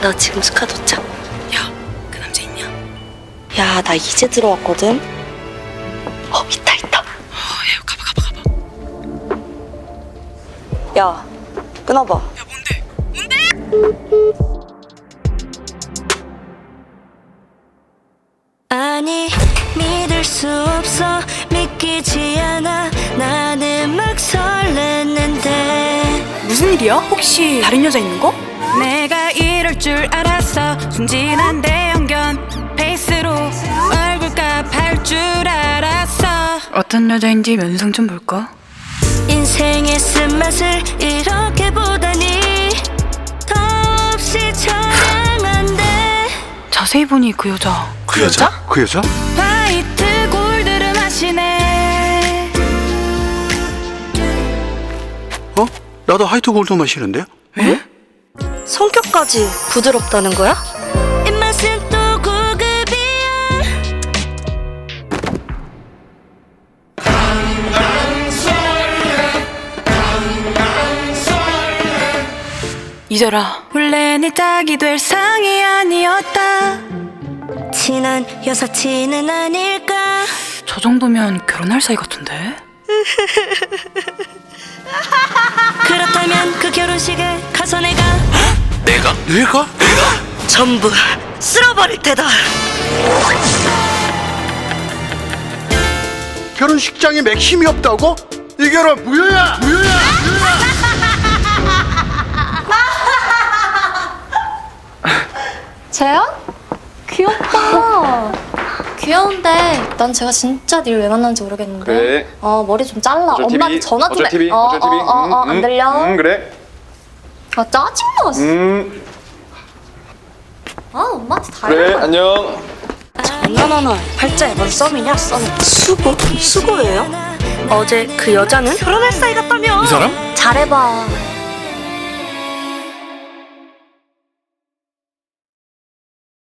너 지금 스카 도착? 야, 그 남자 있냐? 야, 나 이제 들어왔거든. 어, 있다, 있다. 어, 야, 가봐, 가봐, 가봐. 야, 끊어봐. 야, 뭔데? 뭔데? 아니, 믿을 수 없어. 믿기지 않아. 나는 막 설렜는데. 무슨 일이야? 혹시 다른 여자 있는 거? 내가 이럴 줄 알았어. 순진한 대형견 페이스로 얼굴값 할 줄 알았어. 어떤 여자인지 면성 좀 볼까? 인생의 쓴맛을 이렇게 보다니. 덥시 처량한데. 자세히 보니 그 여자. 그 여자? 그 여자? 화이트 골드를 마시네. 어? 나도 하이트 골드 마시는데? 에? 성격까지 부드럽다는 거야? 입맛은 또. 잊어라. 원래 네 짝이 될 상이 아니었다. 친한 여사친은 아닐까? 저 정도면 결혼할 사이 같은데? 내가? 내가? 전부 쓸어버릴 테다. 결혼식장에 맥 힘이 없다고? 이 결혼 무효야! 무효야! 재현? 귀엽다. 귀여운데 난 제가 진짜 닐왜 만났는지 모르겠는데. 그래. 어 머리 좀 잘라. 어쩔 엄마한테 TV? 전화 좀 어쩔 해. TV? 어, 어쩔 TV? 어, 어, 어, 안 음, 들려? 음, 그래. 아 짜증나. 씨. 음, 아 엄마한테 다 그래. 해봐. 안녕. 장난하나 팔자에 뭔 썸이냐 썸 수고? 수고예요? 어제 그 여자는 결혼할 사이 같다며 이 사람? 잘해봐.